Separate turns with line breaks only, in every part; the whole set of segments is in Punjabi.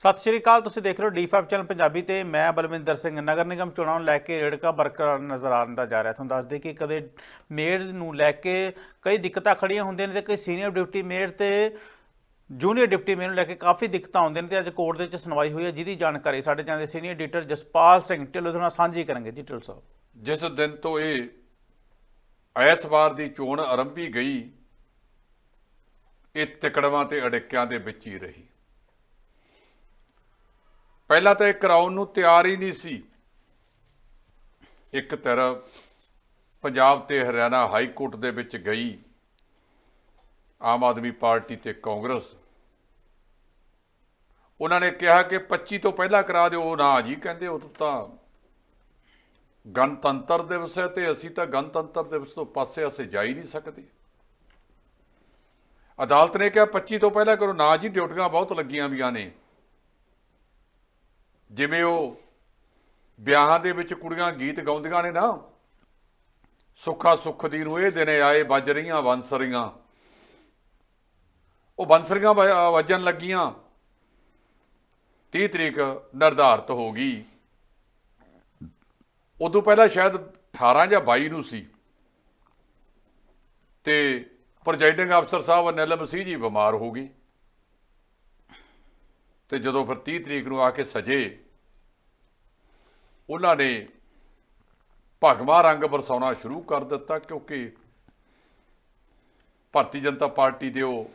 ਸਤਿ ਸ਼੍ਰੀ ਅਕਾਲ, ਤੁਸੀਂ ਦੇਖ ਰਹੇ ਹੋ ਡੀ5 ਚੈਨਲ ਪੰਜਾਬੀ ਤੇ ਮੈਂ ਬਲਵਿੰਦਰ ਸਿੰਘ, ਨਗਰ ਨਿਗਮ ਚੋਣਾਂ ਨੂੰ ਲੈ ਕੇ ਰੇੜਕਾ ਬਰਕਰਾਰ ਨਜ਼ਰ ਆਉਣ ਦਾ ਜਾ ਰਿਹਾ। ਤੁਹਾਨੂੰ ਦੱਸ ਦੇ ਕਿ ਕਦੇ ਮੇਅਰ ਨੂੰ ਲੈ ਕੇ ਕਈ ਦਿੱਕਤਾਂ ਖੜੀਆਂ ਹੁੰਦੀਆਂ ਨੇ ਤੇ ਕਈ ਸੀਨੀਅਰ ਡਿਪਟੀ ਮੇਅਰ ਤੇ ਜੂਨੀਅਰ ਡਿਪਟੀ ਮੇਅਰ ਨੂੰ ਲੈ ਕੇ ਕਾਫੀ ਦਿੱਕਤਾਂ ਆਉਂਦੀਆਂ ਨੇ ਤੇ ਅੱਜ ਕੋਰਟ ਦੇ ਵਿੱਚ ਸੁਣਵਾਈ ਹੋਈ ਹੈ, ਜਿਹਦੀ ਜਾਣਕਾਰੀ ਸਾਡੇ ਚੈਨਲ ਦੇ ਸੀਨੀਅਰ ਐਡੀਟਰ ਜਸਪਾਲ ਸਿੰਘ ਢਿੱਲੋਂ ਦੇ ਨਾਲ ਸਾਂਝੀ ਕਰਨਗੇ ਜੀ ਢਿੱਲੋਂ ਸਾਹਿਬ।
ਜਿਸ ਦਿਨ ਤੋਂ ਇਹ ਇਸ ਵਾਰ ਦੀ ਚੋਣ ਆਰੰਭੀ ਗਈ, ਇਹ ਤਿਕੜਵਾਂ ਤੇ ਅੜਿੱਕਿਆਂ ਦੇ ਵਿੱਚ ਹੀ ਰਹੀ। ਪਹਿਲਾਂ ਤਾਂ ਇਹ ਕਰਾਉਣ ਨੂੰ ਤਿਆਰ ਹੀ ਨਹੀਂ ਸੀ। ਇੱਕ ਤਰ੍ਹਾਂ ਪੰਜਾਬ ਤੇ ਹਰਿਆਣਾ ਹਾਈ ਕੋਰਟ ਦੇ ਵਿੱਚ ਗਈ। ਆਮ ਆਦਮੀ ਪਾਰਟੀ ਤੇ ਕਾਂਗਰਸ। ਉਹਨਾਂ ਨੇ ਕਿਹਾ ਕਿ 25 ਤੋਂ ਪਹਿਲਾਂ ਕਰਾ ਦਿਓ ਨਾ ਜੀ ਕਹਿੰਦੇ, ਉਹ ਤਾਂ ਗਣਤੰਤਰ ਦਿਵਸ ਹੈ ਤੇ ਅਸੀਂ ਤਾਂ ਗਣਤੰਤਰ ਦਿਵਸ ਤੋਂ ਪਾਸੇ ਅਸੀਂ ਜਾ ਹੀ ਨਹੀਂ ਸਕਦੇ। ਅਦਾਲਤ ਨੇ ਕਿਹਾ 25 ਤੋਂ ਪਹਿਲਾਂ ਕਰੋ, ਨਾ ਜੀ, ਡਿਊਟੀਆਂ ਬਹੁਤ ਲੱਗੀਆਂ ਵੀਆਂ ਨੇ। ਜਿਵੇਂ ਉਹ ਵਿਆਹਾਂ ਦੇ ਵਿੱਚ ਕੁੜੀਆਂ ਗੀਤ ਗਾਉਂਦੀਆਂ ਨੇ ਨਾ, ਸੁੱਖਾ ਸੁੱਖ ਦੀ ਨੂੰ ਇਹ ਦਿਨੇ ਆਏ ਵੱਜ ਰਹੀਆਂ ਬੰਸਰੀਆਂ ਉਹ ਬੰਸਰੀਆਂ ਵੱਜਣ ਲੱਗੀਆਂ। 30 ਤਰੀਕ ਨਿਰਧਾਰਤ ਹੋ ਗਈ। ਉਦੋਂ ਪਹਿਲਾਂ ਸ਼ਾਇਦ 18 ਜਾਂ 22 ਨੂੰ ਸੀ। ਤੇ ਪ੍ਰੈਜ਼ਾਈਡਿੰਗ ਅਫਸਰ ਸਾਹਿਬ ਨਿਲਮ ਮਸੀਹ ਜੀ ਬਿਮਾਰ ਹੋ ਗਏ। ਤੇ ਜਦੋਂ ਫਿਰ 30 ਤਰੀਕ ਨੂੰ ਆ ਕੇ ਸਜੇ, ਉਹਨਾਂ ਨੇ ਭਗਵਾ ਰੰਗ ਬਰਸਾਉਣਾ ਸ਼ੁਰੂ ਕਰ ਦਿੱਤਾ ਕਿਉਂਕਿ ਭਾਰਤੀ ਜਨਤਾ ਪਾਰਟੀ ਦੇ ਉਹ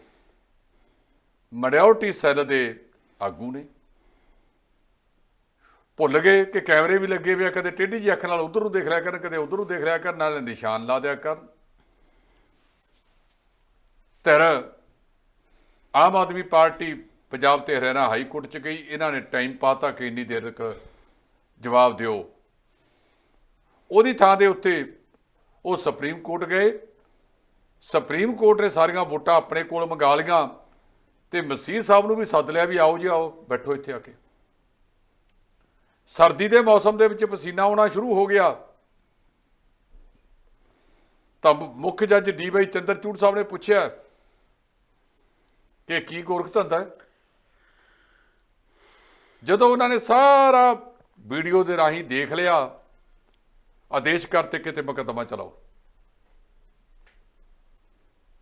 ਮਡਿਓਰਟੀ ਸੈੱਲ ਦੇ ਆਗੂ ਨੇ। ਭੁੱਲ ਗਏ ਕਿ ਕੈਮਰੇ ਵੀ ਲੱਗੇ ਹੋਏ ਆ, ਕਦੇ ਟੇਢੀ ਜੀ ਅੱਖ ਨਾਲ ਉਧਰ ਨੂੰ ਦੇਖ ਲਿਆ ਕਰਨ, ਕਦੇ ਉਧਰ ਨੂੰ ਦੇਖ ਲਿਆ ਕਰਨ, ਨਾਲ ਨਿਸ਼ਾਨ ਲਾ ਦਿਆ ਕਰ ਤੇਰ ਆਮ ਆਦਮੀ ਪਾਰਟੀ ਪੰਜਾਬ ਤੇ ਹਰਿਆਣਾ ਹਾਈ ਕੋਰਟ ਚ ਗਈ, ਇਹਨਾਂ ਨੇ ਟਾਈਮ ਪਾਤਾ ਕਿ ਇੰਨੀ ਦੇਰ ਤੱਕ ਜਵਾਬ ਦਿਓ। ਉਹਦੀ ਥਾਂ ਦੇ ਉੱਤੇ ਉਹ ਸੁਪਰੀਮ ਕੋਰਟ ਗਏ। ਸੁਪਰੀਮ ਕੋਰਟ ਨੇ ਸਾਰੀਆਂ ਵੋਟਾਂ ਆਪਣੇ ਕੋਲ ਮੰਗਾ ਲਈਆਂ ਤੇ ਮਸੀਹ ਸਾਹਿਬ ਨੂੰ ਵੀ ਸੱਦ ਲਿਆ ਵੀ ਆਓ ਜੀ, ਆਓ, ਬੈਠੋ ਇੱਥੇ ਆ ਕੇ। ਸਰਦੀ ਦੇ ਮੌਸਮ ਦੇ ਵਿੱਚ ਪਸੀਨਾ ਆਉਣਾ ਸ਼ੁਰੂ ਹੋ ਗਿਆ। ਤਾਂ ਮੁੱਖ ਜੱਜ ਡੀ ਵਾਈ ਚੰਦਰਚੂੜ ਸਾਹਿਬ ਨੇ ਪੁੱਛਿਆ ਕਿ ਕੀ ਗੋਰਖ ਧੰਦਾ ਹੈ? ਜਦੋਂ ਉਹਨਾਂ ਨੇ ਸਾਰਾ ਵੀਡੀਓ ਦੇ ਰਾਹੀਂ ਦੇਖ ਲਿਆ, ਆਦੇਸ਼ ਕਰਤੇ ਕਿਤੇ ਮੁਕੱਦਮਾ ਚਲਾਓ।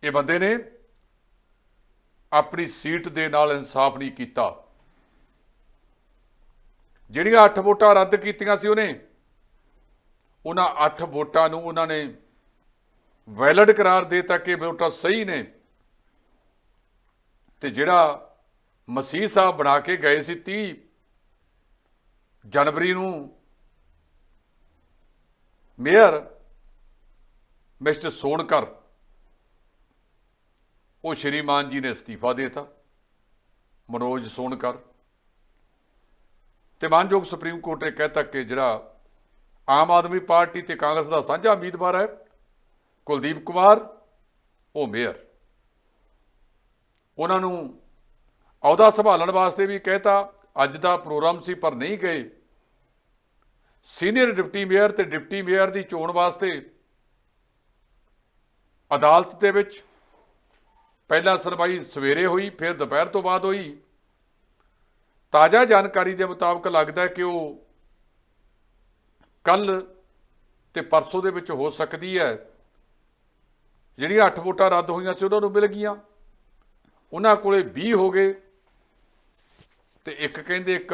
ਇਹ ਬੰਦੇ ਨੇ ਆਪਣੀ ਸੀਟ ਦੇ ਨਾਲ ਇਨਸਾਫ ਨਹੀਂ ਕੀਤਾ। ਜਿਹੜੀਆਂ 8 ਵੋਟਾਂ ਰੱਦ ਕੀਤੀਆਂ ਸੀ ਉਹਨੇ, ਉਹਨਾਂ 8 ਵੋਟਾਂ ਨੂੰ ਉਹਨਾਂ ਨੇ ਵੈਲਿਡ ਕਰਾਰ ਦੇਤਾ ਕਿ ਵੋਟਾਂ ਸਹੀ ਨੇ। ਤੇ ਜਿਹੜਾ ਮਸੀਹ ਸਾਹਿਬ ਬਣਾ ਕੇ ਗਏ ਸੀ 30 ਜਨਵਰੀ ਨੂੰ ਮੇਅਰ ਮਿਸਟਰ ਸੋਨਕਰ, ਉਹ ਸ਼੍ਰੀਮਾਨ ਜੀ ਨੇ ਅਸਤੀਫਾ ਦੇਤਾ, ਮਨੋਜ ਸੋਨਕਰ। ਤੇ ਮਾਨਯੋਗ ਸੁਪਰੀਮ ਕੋਰਟ ਨੇ ਕਹਿਤਾ ਕਿ ਜਿਹੜਾ ਆਮ ਆਦਮੀ ਪਾਰਟੀ ਤੇ ਕਾਂਗਰਸ ਦਾ ਸਾਂਝਾ ਉਮੀਦਵਾਰ ਹੈ, ਕੁਲਦੀਪ ਕੁਮਾਰ, ਉਹ ਮੇਅਰ। ਉਹਨਾਂ ਨੂੰ ਅਹੁਦਾ ਸੰਭਾਲਣ ਵਾਸਤੇ ਵੀ ਕਹਿਤਾ ਅੱਜ ਦਾ ਪ੍ਰੋਗਰਾਮ ਸੀ, ਪਰ ਨਹੀਂ ਗਏ। ਸੀਨੀਅਰ ਡਿਪਟੀ ਮੇਅਰ ਤੇ ਡਿਪਟੀ ਮੇਅਰ ਦੀ ਚੋਣ ਵਾਸਤੇ ਅਦਾਲਤ ਦੇ ਵਿੱਚ ਪਹਿਲਾਂ ਸੁਣਵਾਈ ਸਵੇਰੇ ਹੋਈ, ਫਿਰ ਦੁਪਹਿਰ ਤੋਂ ਬਾਅਦ ਹੋਈ। ਤਾਜ਼ਾ ਜਾਣਕਾਰੀ ਦੇ ਮੁਤਾਬਕ ਲੱਗਦਾ ਕਿ ਉਹ ਕੱਲ ਤੇ ਪਰਸੋਂ ਦੇ ਵਿੱਚ ਹੋ ਸਕਦੀ ਹੈ। ਜਿਹੜੀਆਂ 8 ਵੋਟਾਂ ਰੱਦ ਹੋਈਆਂ ਸੀ, ਉਹਨਾਂ ਨੂੰ ਮਿਲ ਗਈਆਂ। ਉਹਨਾਂ ਕੋਲੇ 20 ਹੋ ਗਏ। ਤੇ ਇੱਕ ਕਹਿੰਦੇ ਇੱਕ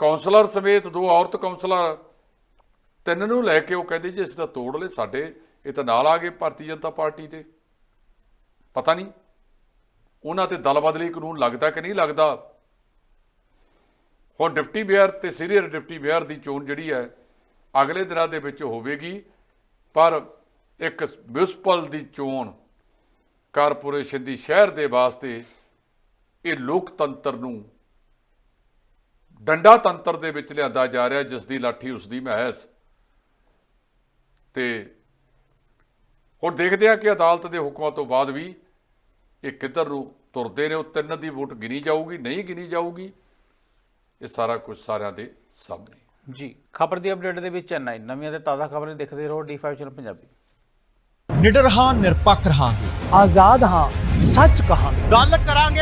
ਕਾਉਂਸਲਰ ਸਮੇਤ ਦੋ ਔਰਤ ਕਾਉਂਸਲਰ ਤਿੰਨ ਨੂੰ ਲੈ ਕੇ ਉਹ ਕਹਿੰਦੇ ਜੀ ਅਸੀਂ ਤਾਂ ਤੋੜ ਲਏ ਸਾਡੇ, ਇਹ ਤਾਂ ਨਾਲ ਆ ਗਏ ਭਾਰਤੀ ਜਨਤਾ ਪਾਰਟੀ ਦੇ। ਪਤਾ ਨਹੀਂ, ਉਹਨਾਂ ਤੇ ਦਲ ਬਦਲੀ ਕਾਨੂੰਨ ਲੱਗਦਾ ਕਿ ਨਹੀਂ ਲੱਗਦਾ? ਹੁਣ ਡਿਪਟੀ ਮੇਅਰ ਤੇ ਸੀਨੀਅਰ ਡਿਪਟੀ ਮੇਅਰ ਦੀ ਚੋਣ ਜਿਹੜੀ ਹੈ, ਅਗਲੇ ਦਿਨਾਂ ਦੇ ਵਿੱਚ ਹੋਵੇਗੀ, ਪਰ ਇੱਕ ਮਿਊਨਿਸਪਲ ਦੀ ਚੋਣ ਕਾਰਪੋਰੇਸ਼ਨ ਦੀ ਸ਼ਹਿਰ ਦੇ ਵਾਸਤੇ ਇਹ ਲੋਕਤੰਤਰ ਨੂੰ ਡੰਡਾ ਤੰਤਰ ਦੇ ਵਿੱਚ ਲਿਆਂਦਾ ਜਾ ਰਿਹਾ ਜਿਸ ਦੀ ਲਾਠੀ ਉਸ ਦੀ ਮਹਿਜ਼ ਤੇ ਹੁਣ ਦੇਖਦੇ ਆ ਕਿ ਅਦਾਲਤ ਦੇ ਹੁਕਮਾਂ ਤੋਂ ਬਾਅਦ ਵੀ ਇਹ ਕਿੱਧਰ ਨੂੰ ਤੁਰਦੇ ਨੇ ਉਹ ਤਿੰਨ ਦੀ ਵੋਟ ਗਿਣੀ ਜਾਊਗੀ ਨਹੀਂ ਗਿਣੀ ਜਾਊਗੀ ਇਹ ਸਾਰਾ ਕੁਝ ਸਾਰਿਆਂ ਦੇ ਸਾਹਮਣੇ।
ਜੀ ਖਬਰ ਦੀ ਅਪਡੇਟ ਦੇ ਵਿੱਚ ਚੈਨਈ ਨਵੀਆਂ ਤੇ ਤਾਜ਼ਾ ਖਬਰਾਂ ਦੇਖਦੇ ਰਹੋ ਡੀ5 ਚੈਨਲ ਪੰਜਾਬੀ।
ਨਿਡਰ ਹਾਂ ਨਿਰਪੱਖ ਰਹਾਂਗੇ।
ਆਜ਼ਾਦ ਹਾਂ ਸੱਚ ਕਹਾਂਗੇ।
ਗੱਲ ਕਰਾਂਗੇ